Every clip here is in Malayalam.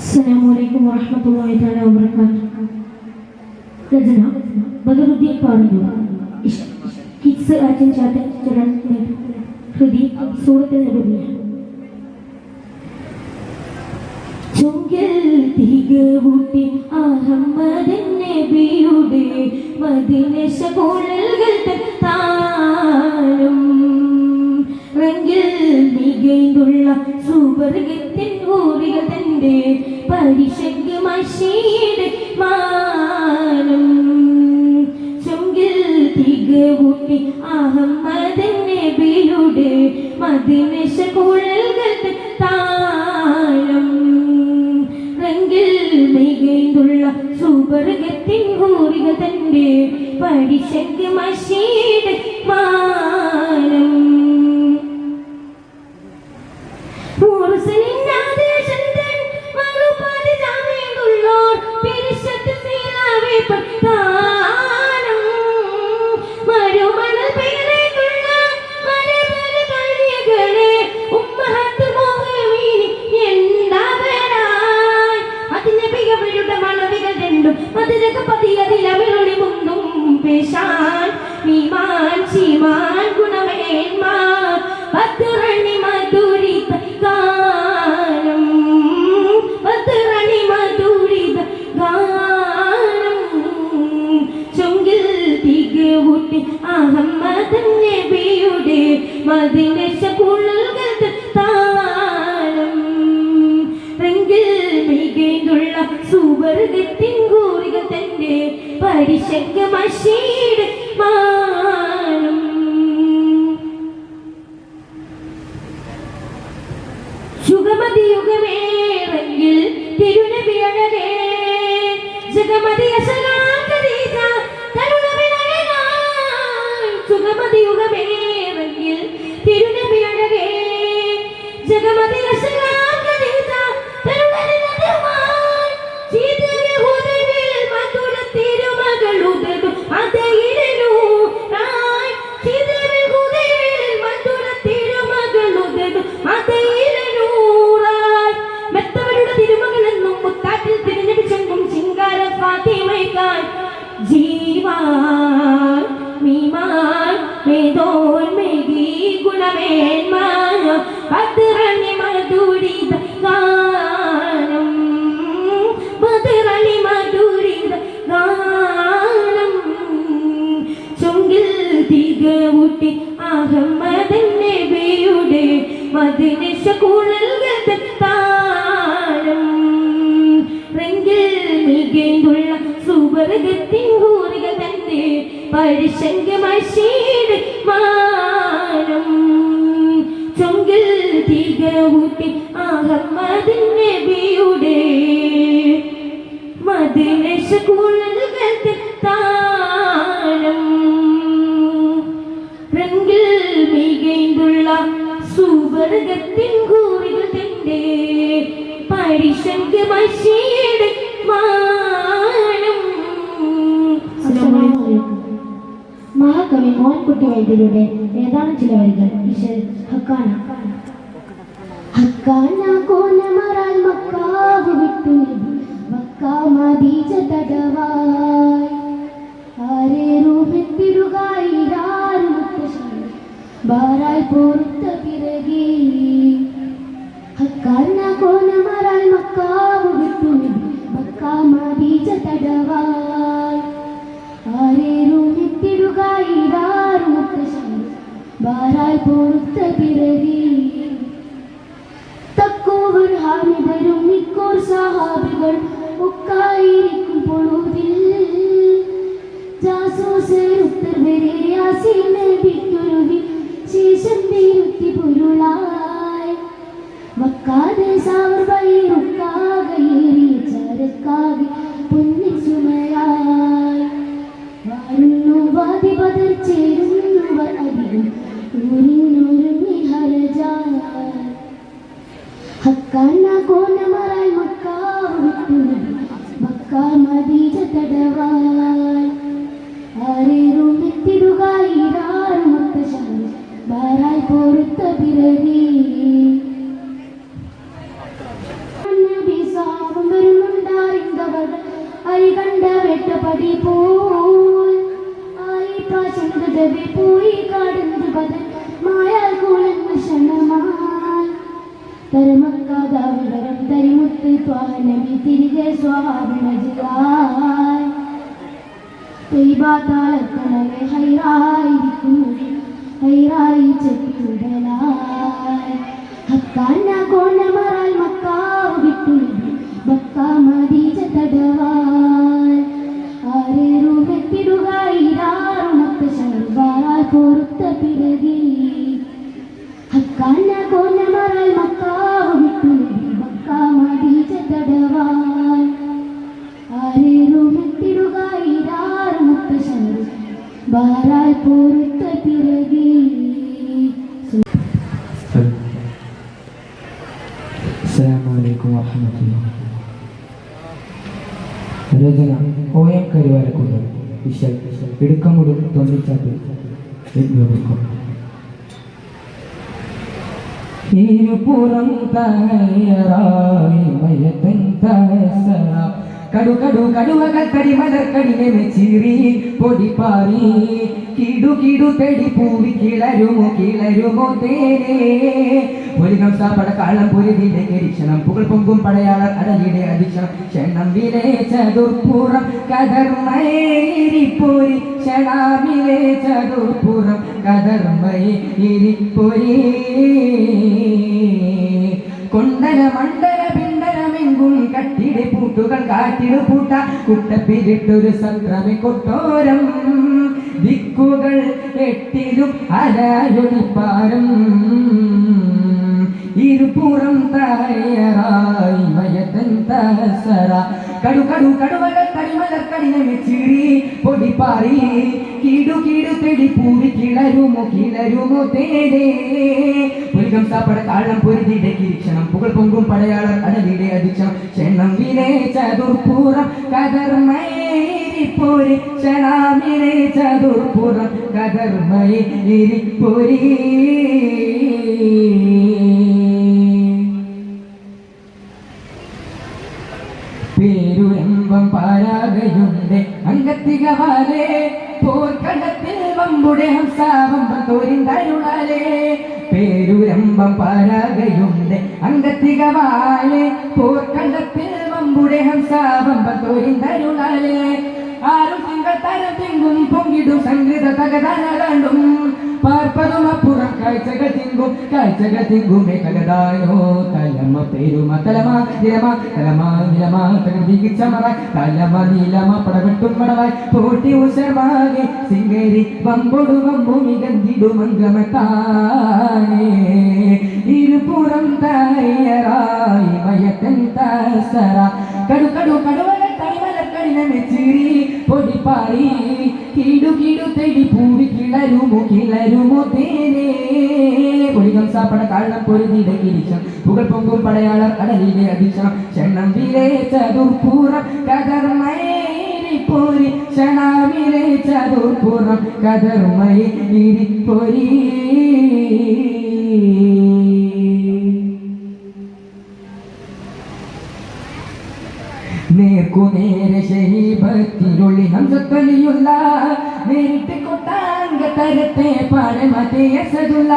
السلام عليكم ورحمة الله تعالى وبركاته രചന ബദറുദ്ദീൻ പറഞ്ഞു ഇഷ്- കിഡ്സ് ആറ്റൻ ചാറ്റൻ ചലൻ ഹൃദി സൂറത്ത് നബിയ ചുങ്കിൽ തികവൂട്ടി അഹമ്മദൻ നബിയുടെ മദിനശ കോളൽകൾ താനും റെങ്കിൽ മികൈന്തുള്ള സുവർഗത്തിൻ ഊറികൾ തന്റെ പരിശങ്ക് മഷീടെ മാനം. ചുങ്കിൽ തികവൂട്ടി അഹമ്മദ് നബിയുടെ മദിനശ കോളൽകൾ താനം റെങ്കിൽ മികൈന്തുള്ള സുവർഗത്തിൻ ഊറികൾ തന്റെ പരിശങ്ക് മഷീട് മീമാൻ ചീമാൻ ഗുണമേന്മാ. പത്തുറണി जगमदी असं മഹാകവി മോൻകുട്ടി വൈദ്യരുടെ ഏതാണ് ചില വരികൾ. ഈശ്വർ ബാറായി പൊറുത്ത പിറകി. ഹക്കാന കോനമറാൽ മക്കാവ് വിട്ടു നബി മക്കാ മദീജ തടവായി ആരേറും എത്തിടുകായിരാറ് മുത്തശ്ശി ബാറായി പൊറുത്ത പിറകി. തക്കോവർ ഹാമിദരും മിക്കോർ സഹാബികൾ. ഒക്കായിരിക്കും മക്കാ മദീജ തടവായി ആരേറും എത്തിടുകായിരാറ് മുത്തശ്ശി ബാറായി പൊറുത്ത പിറവി. ഇരുപുറം തയ്യാറായി മയത്തൻ തഹസറ കടു കടു കടുവകൾ കടിമലർ കടിനെ ചീറി പൊടിപ്പാറി കിടു കിടു തെടി പൂവി കിളരുമോ കിളരുമോ തേനേ. ഒലികം സാപ്പട കാളം പൊരുതിയുടെ നിരീക്ഷണം പുകൾ പൊങ്കും പടയാളർ അടലിയുടെ അധീക്ഷണം ക്ഷണം വിലേ ചതുർപ്പുറം കതർമയിരിപ്പൊരി ക്ഷണാമിലേ ചതുർപ്പുറം കതർമയിരിപ്പൊരി കൊണ്ടല മണ്ഡല പിണ്ടലമെങ്കും കട്ടിടെ പൂട്ടുകൾ കാറ്റിടു പൂട്ട കുട്ടപ്പിരിട്ടൊരു സത്രമെ കൊട്ടോരം. ദിക്കുകൾ എട്ടിലും അലയൊളിപ്പാരം തേടേ പുലികം സാപ്പട താളം പൊരുതിയുടെ കിരീക്ഷണം പുകൾ പൊങ്കും പടയാളർ അടലിയുടെ അധിക്ഷണം ക്ഷണം വിലേ ചതുർപ്പുറം കതർമയിരിപ്പൊരി ക്ഷണാമിലേ ചതുർപ്പുറം കതർമയിരിപ്പൊരി പേരുരമ്പം പാരാകയുണ്ട്. അങ്കത്തികവാലേ പോർക്കടത്തിൽ വമ്പുടെ ഹംസാവമ്പം തോരിന്തരുളാലേ പേരുരമ്പം പാരാകയുണ്ട്. അങ്കത്തികവാലേ പോർക്കടത്തിൽ വമ്പുടെ ഹംസാവമ്പം തോരിന്തരുളാലേ ആരും സംഘത്തരം തരം പൊങ്കിടും സംഗീത തകതാനും അപ്പുറം കാഴ്ചകൾ തിങ്കും കാഴ്ചകൾ തിങ്കും കലതായോ തലമ പേരുമ തലമ നിലമ തലമ നിലമ തകർത്തിക്ക് ചമറ തലമ നീലമ പടവെട്ടും പടവായി പോട്ടി ഉഷർവാകെ സിംഗേരി വമ്പൊടു വമ്പു മികന്തിടും അംഗമത്താനേ ഇരുപുറം തയ്യറായി മയത്തൻ തസറ കടു കടു കടുവകൾ തടിമലർ കടിനമെ ചീറി പൊടിപ്പാറി. കീടു കീടു പൂവി കിളരുമു കിളരുമു തേനേ? പൊടികം സാപ്പട കാളം പൊരുതിട കിരീശം. പുകൾ പൊങ്കും പടയാളർ അടലിലെ അധീക്ഷണം ക്ഷണം വിലേ ചതുർപ്പൂറം കതർമയേരി പോരി. ക്ഷണാമിലേ ചതുർപ്പൂറം കതർമയേരി പോരി നേർക്കു നേരെ ശരീപത്തിനുള്ളി ഹംസത്തലിയുള്ള നേരിട്ട് കൊട്ടാങ്ക തരത്തെ പാടമതേസതുള്ള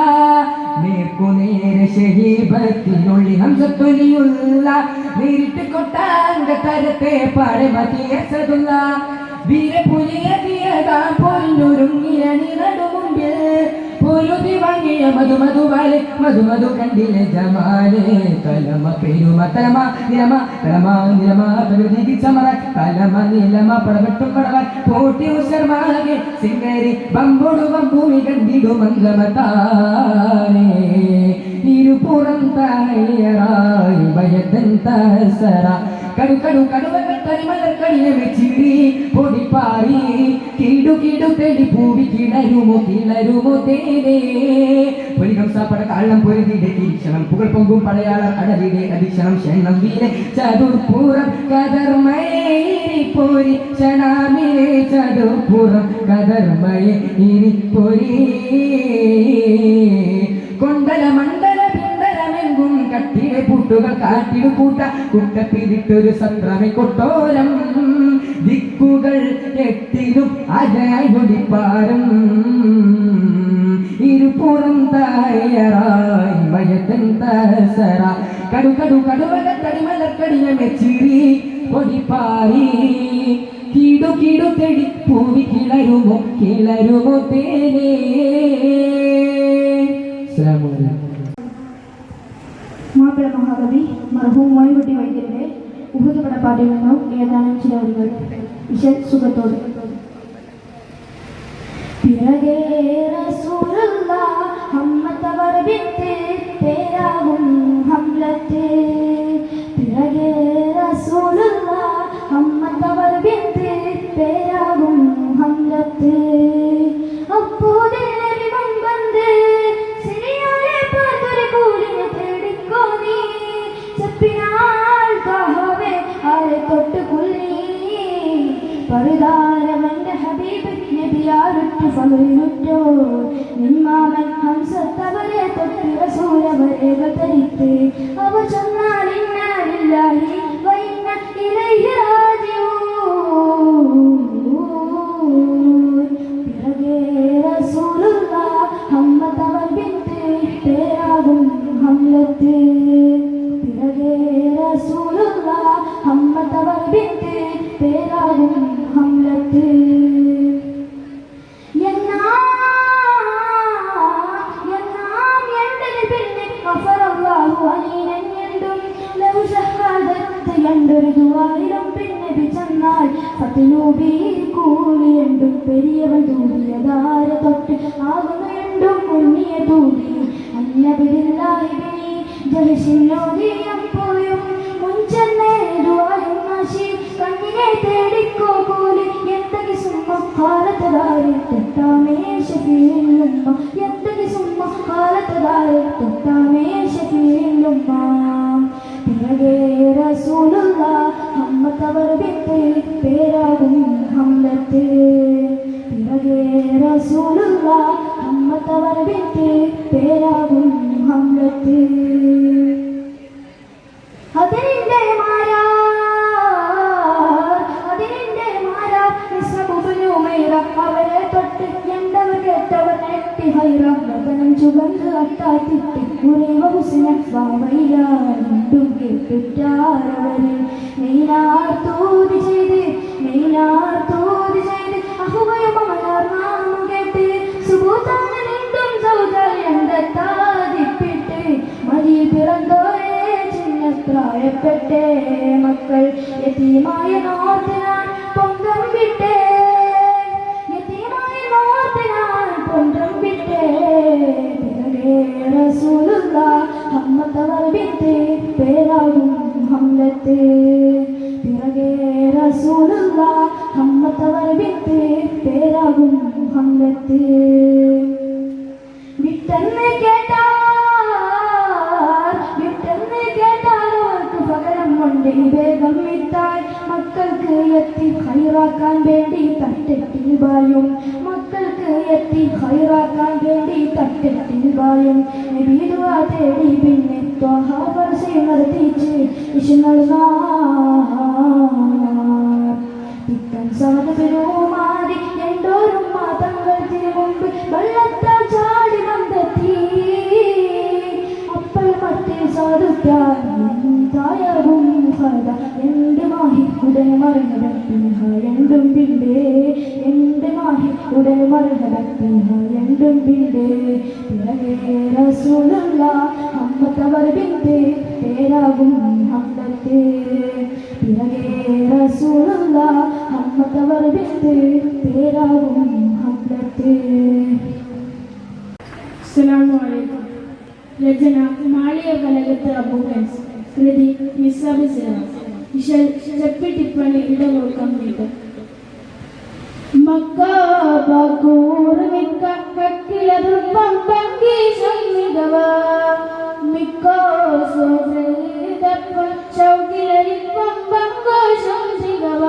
നേർക്കുനേരെ നേരെ ശരീപത്തിനുള്ളി ഹംസത്തൊലിയുള്ള നേരിട്ട് കൊട്ടാങ്ക തരത്തെ പാടമതേസതുള്ള വീരപുലിയതിയതാ പൊന്നുരുങ്ങിയ നിറടുമുമ്പിൽ പൊരുതി വാങ്ങിയ മധു മധുവാലെ മധു മധു കണ്ടിലെ ജമാലെ. തലമ പെരുമ തലമ നിലമ തലമ നിലമ തലുതിക്ക് ചമറ. തലമ നിലമ പടവെട്ടും പടവാൻ. പോട്ടി ഉശർമാകെ സിംഗരി ബമ്പുടു ബമ്പൂമി കണ്ടിടു മംഗമതാനേ ഇരുപുറം തായറായി ഭയത്തൻ തസറ. കടു കടു കടുവകൾ തനിമലർ കടിനെ വെച്ചിരി പൊടിപ്പാറി കീടു കീടു തെടി പൂവി കിളരുമോ കിളരുമോ തേനേ? പൊലികം സാപ്പട കാളം പൊരുതിയുടെ കിരീക്ഷണം പുകൾ പൊങ്കും പടയാളർ അടലിയുടെ അധീക്ഷണം ക്ഷണം വീരെ ചതുർപ്പൂറം കതർമയേരി പോരി ക്ഷണാമിലെ ചതുർപ്പൂറം ഇനി പൊരി. കൊണ്ടല മണ്ഡല പിണ്ടലമെങ്കും കട്ടിലെ പുട്ടുകൾ കാട്ടിടു കൂട്ട കുട്ടപ്പിരിട്ടൊരു സത്രമി കൊട്ടോരം ദിക്കുകൾ എട്ടിലും അജയൊടിപ്പാരം ഇരുപുറം തായറായി മയത്തൻ തസറ കടു കടു കടുവല തടിമലക്കടിയ മെച്ചിരി ഒടിപ്പാരി കീടു കീടു തെടി പൂവി കിളരുമോ കിളരുമോ തേനേ. മാപ്പിള മഹാകവി മർഹൂം മോയിൻകുട്ടി വൈദ്യരുടെ ഉഹുദ് പടപ്പാട്ടിൽ നിന്നും ഏതാനും ചില വരികൾ വിശൽ സുഖത്തോട്. പിറകേ റസൂലുള്ള ഹമ്മത്തവർ വിത്ത് പേരാകും ഹംലത്ത്. പിറകേ റസൂലുള്ള ഹമ്മത്തവർ വിത്ത് പേരാകും ഹംലത്ത്. aleluia. ബിച്ചന്നാൽ ഫത്ലൂബി കൂലി എന്തും പെരിയവൻ തൂടിയതാര തൊട്ട് ആകുന്നു എന്തും മുന്നിയ തൂടി അന്നബിദില്ലാഹിബിനി ജഹശിന്നോദിയം പേരാകും ചിന്നപ്രായപ്പെട്ടേ മക്കൾ. യതീമായ നോർത്തിനാൻ പൊങ്കം വിട്ടേ. യതീമായ നോർത്തിനാൻ പൊങ്കം വിട്ടേ. റസൂലുള്ള ഹമ്മത്തവർ വിത്ത് പേരാകും ഹംലത്ത് പിറകെ റസൂലുള്ള ഹമ്മത്തവർ വിത്ത് പേരാകും ഹംലത്ത് കൊണ്ട് വേഗം വിട്ടാൽ മക്കൾക്ക് എത്തി ഹൈറാക്കാൻ വേണ്ടി തട്ടെട്ടിൽ പായും. മക്കൾക്ക് എത്തി ഹൈറാക്കാൻ വേണ്ടി തട്ടെട്ടിൽ പായും. നബീദുവ തേടി പിന്നെ അപ്പോൾ മറ്റേ സാധുക്കാരും എന്റെ മാഹി ഉടനെ മറിഞ്ഞടത്തിഹ രണ്ടും പിണ്ടേ എന്റെ മാഹി ഉടനെ മറിഞ്ഞടത്തിഹ രണ്ടും പിണ്ടേ പിറകെ റസൂലുള്ള അമ്മത്തവർ പിണ്ടേ പേരാകും ഹമ്മത്തെ പിറകെ റസൂലുള്ള അമ്മത്തവർ പിണ്ടേ പേരാകും അസ്സലാമു അലൈക്കും രചന മാളിയ കലകത്ത് അബൂഹൻസ് കൃതി നിസാബ് സിറാസ് ഇഷൽ ചെപ്പി കൊടുക്കാൻ വേണ്ടി. നീട്ടും മക്കാബൂർ മിക്ക കക്കിലതുപ്പം പങ്കീശം മികവ മിക്കോ സുഹൃതപ്പം ചൗകിലരിപ്പം പങ്കോ തികവ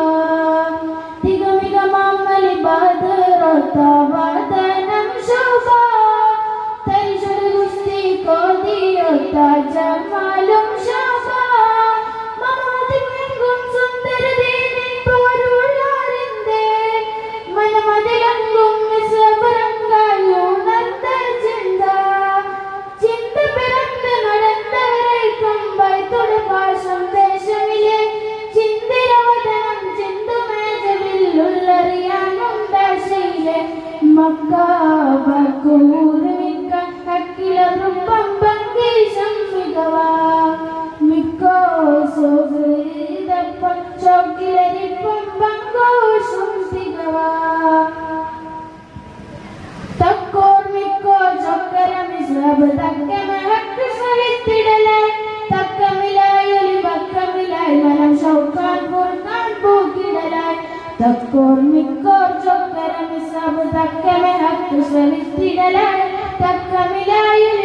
പൂക്കിടലായി തക്കോർമിക്കോ ചൊക്കര മിശ്രബ് തക്കമ ഹക്ക് സഹിത്തിടലായി തക്കമിലായൊലി ബക്കമിലായി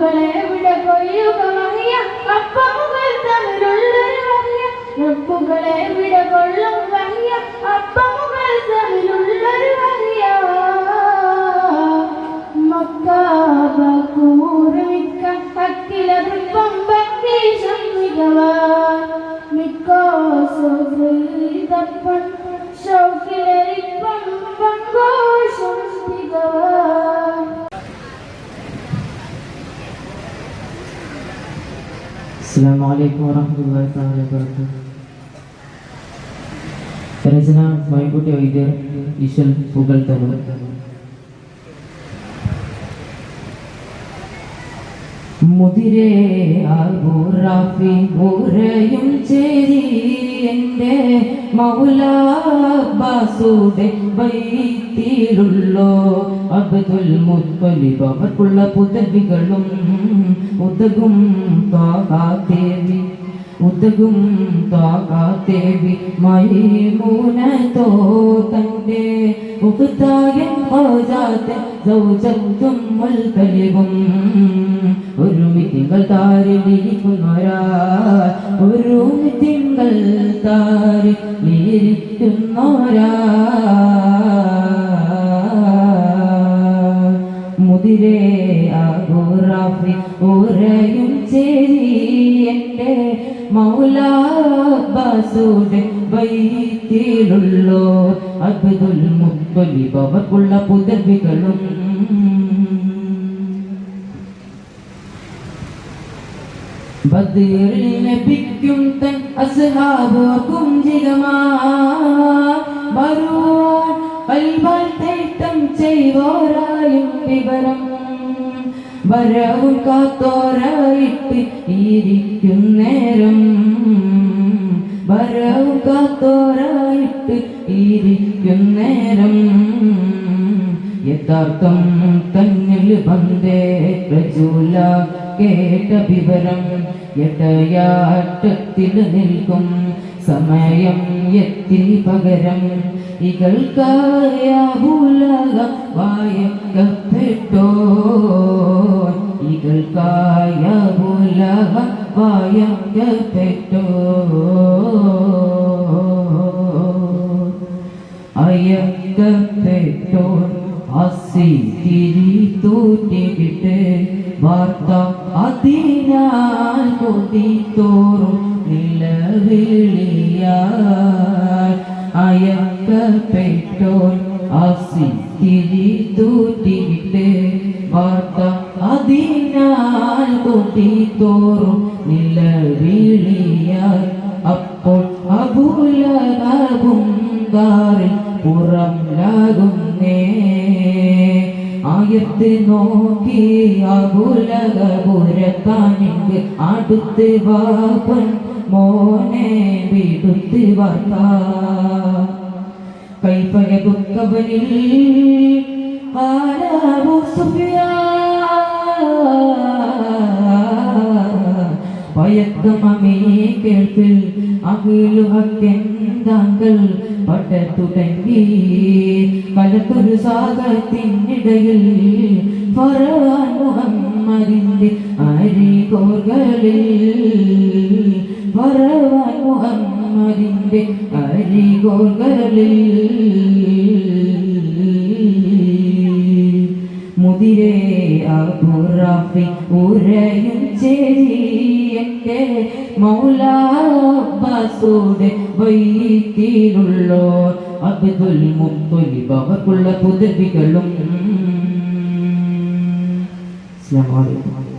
റബ്ബുകളെ ഇവിടെ കൊയ്യുക വഹിയ അപ്പമുകൾ തമ്മിലുള്ളൊരു വഹിയ റബ്ബുകളെ ഇവിടെ അപ്പമുകൾ അസ്സാം വലൈക്കും വാഹമത്തല്ലാ വാബർക്കാത്തു രചന മൈൻകുട്ടി വൈദ്യർ ഈശ്വൽ പുകൾ തമിഴ്. മുതിരേ ആബുറാഫി മുറയും ചേരി എന്റെ മൗലാബാസുടെ വൈത്തിയിലുള്ളോ അബ്ദുൽ മുത്തലിബ് അവർക്കുള്ള പുതവികളും ഉതകും ദേവി ഉതകും താകാത്തേവി മൈമൂനത്തോ തന്റെ ഉക്തായ ഓജാത്തെ സൗജന്തും മുൽക്കലിവും ഒരു തിങ്കൾ താരിലിരിക്കുന്നൊരാ ഒരു തിങ്കൾ താരിലിരിക്കുന്നൊരാ മുതിരേ ആഗോറാഫി ചേരി എന്റെ മൗലാബാസുടെ വൈത്തിലുള്ളോ അബ്ദുൽ മുത്തലിബ് അവർക്കുള്ള പുതവികളും ബദറിൽ തൻ അസ്ഹാബുക്കും ജിഗമാ വരുവാൻ തേട്ടം ചെയ്വോരായും വിവരം വരവും കാത്തോരായിട്ട് ഇരിക്കും നേരം. വരവും കാത്തോരായിട്ട് ഇരിക്കും നേരം. യഥാർത്ഥം തന്നിൽ വന്നേ പ്രചൂല കേട്ട വിവരം. എട്ടയാട്ടത്തിൽ നിൽക്കും സമയം എത്തി പകരം. ഇകൾക്കായ ഭൂലക വായക്കപ്പെട്ടോ ഇകൾക്കായ ഭൂലക വായക്കപ്പെട്ടോ അസി തിരി തൂറ്റിവിട്ട് വാർത്ത അതിനാൽ കൊതിത്തോറും നിലവിളിയാൽ. അയക്കപ്പെട്ടോർ ആസിത്തിരി തൂറ്റിവിട്ട് വാർത്ത അതിനാൽ കൂട്ടിത്തോറും നിലവിളിയായി. അപ്പോൾ അബുലകും കാറിൽ പുറം ലാകുന്നേ ആയത്ത് നോക്കി അകുലകപുരത്താനിക്ക് അടുത്ത് വാപ്പൻ മോനെ വിടുത്ത് വാർത്ത. കൈപ്പഴകുക്കവനിൽ കാലാവു പയക്കമേ കേൾപ്പിൽ അകിലുഹക്കെന്താങ്കൾ പട്ട തുടങ്ങി കലത്തൊരു സാഗത്തിനിടയിൽ ഫറവാൻ മുഹമ്മദിന്റെ അരികോർകളിൽ. ഫറവാൻ മുഹമ്മദിന്റെ അരികോകളിൽ മുതിരേ അബുറാഫി ഉരയും ചേരിയൊക്കെ മൗലാബാസോടെ വൈകീരുള്ളോ അബ്ദുൽ മുത്തൊലിബ് അവർക്കുള്ള പുതുവികളും അലൈക്കും.